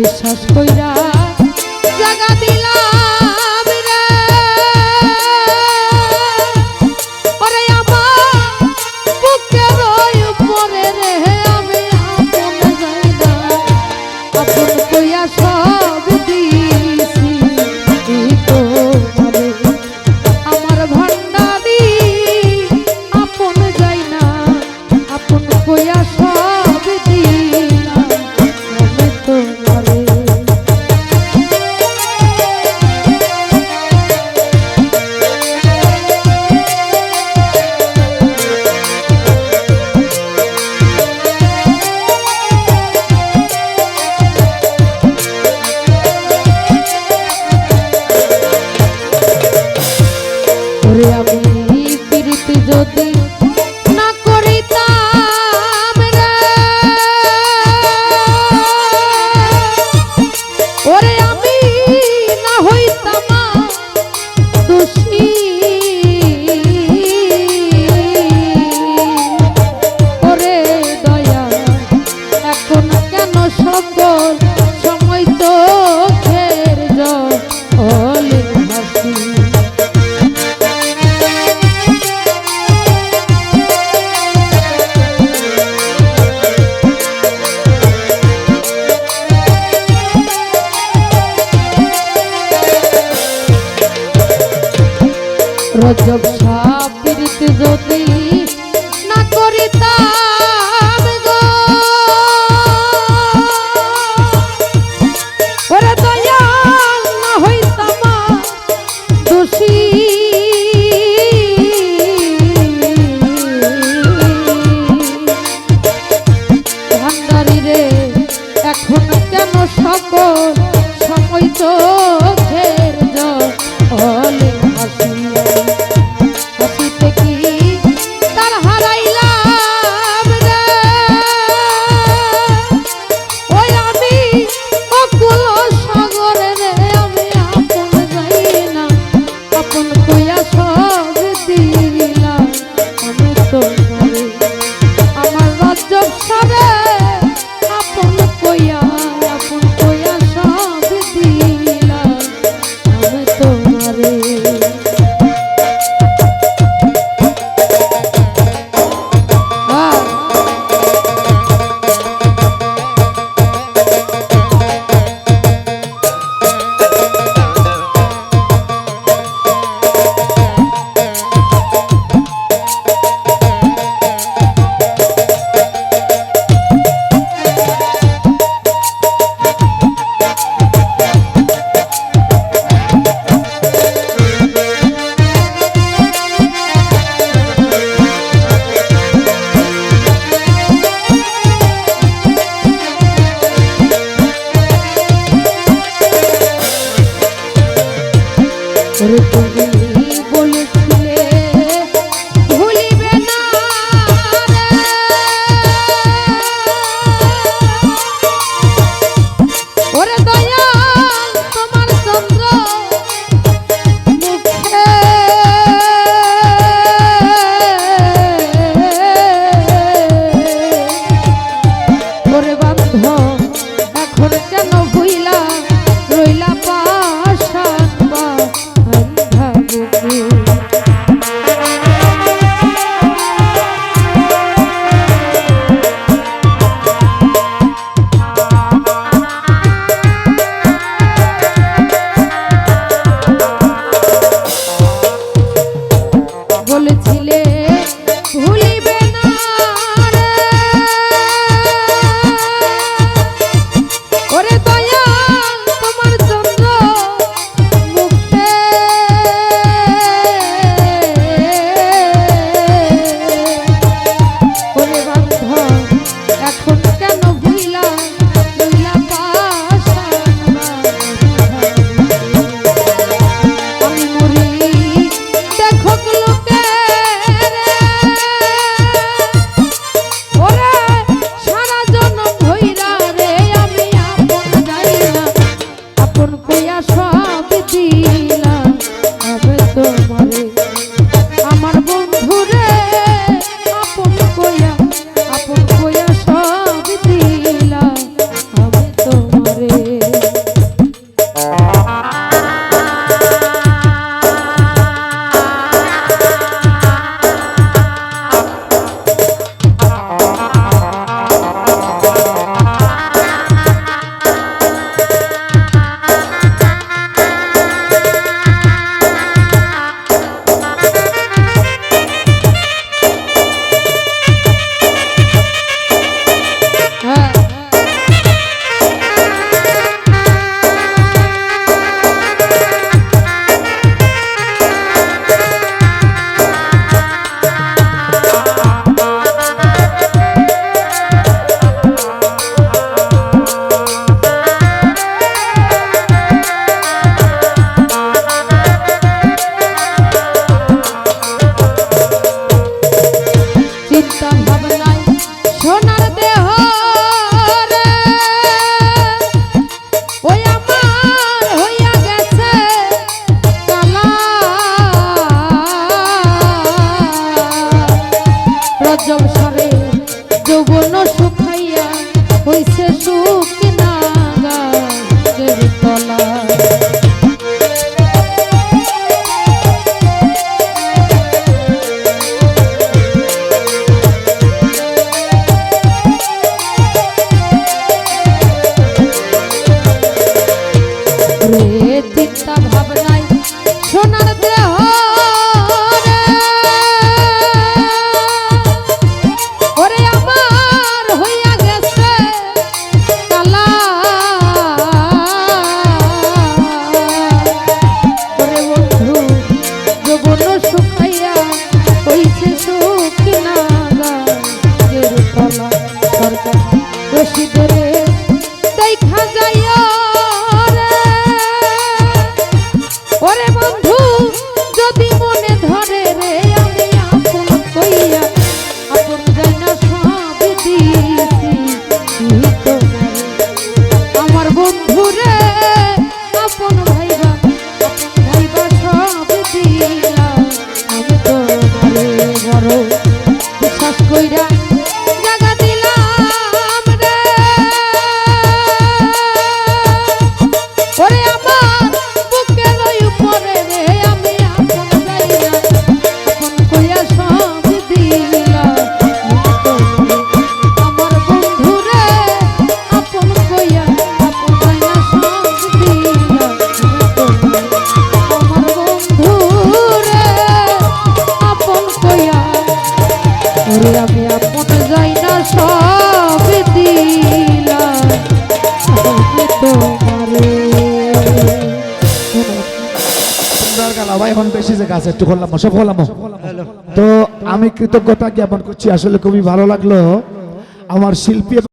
বিশ্বাস কইরা এখন কেন সকল সময় চোখের তোমার এখন বেশি যে গাছ একটু করলাম সব করলাম তো আমি কৃতজ্ঞতা জ্ঞাপন করছি আসলে খুবই ভালো লাগল। আমার শিল্পী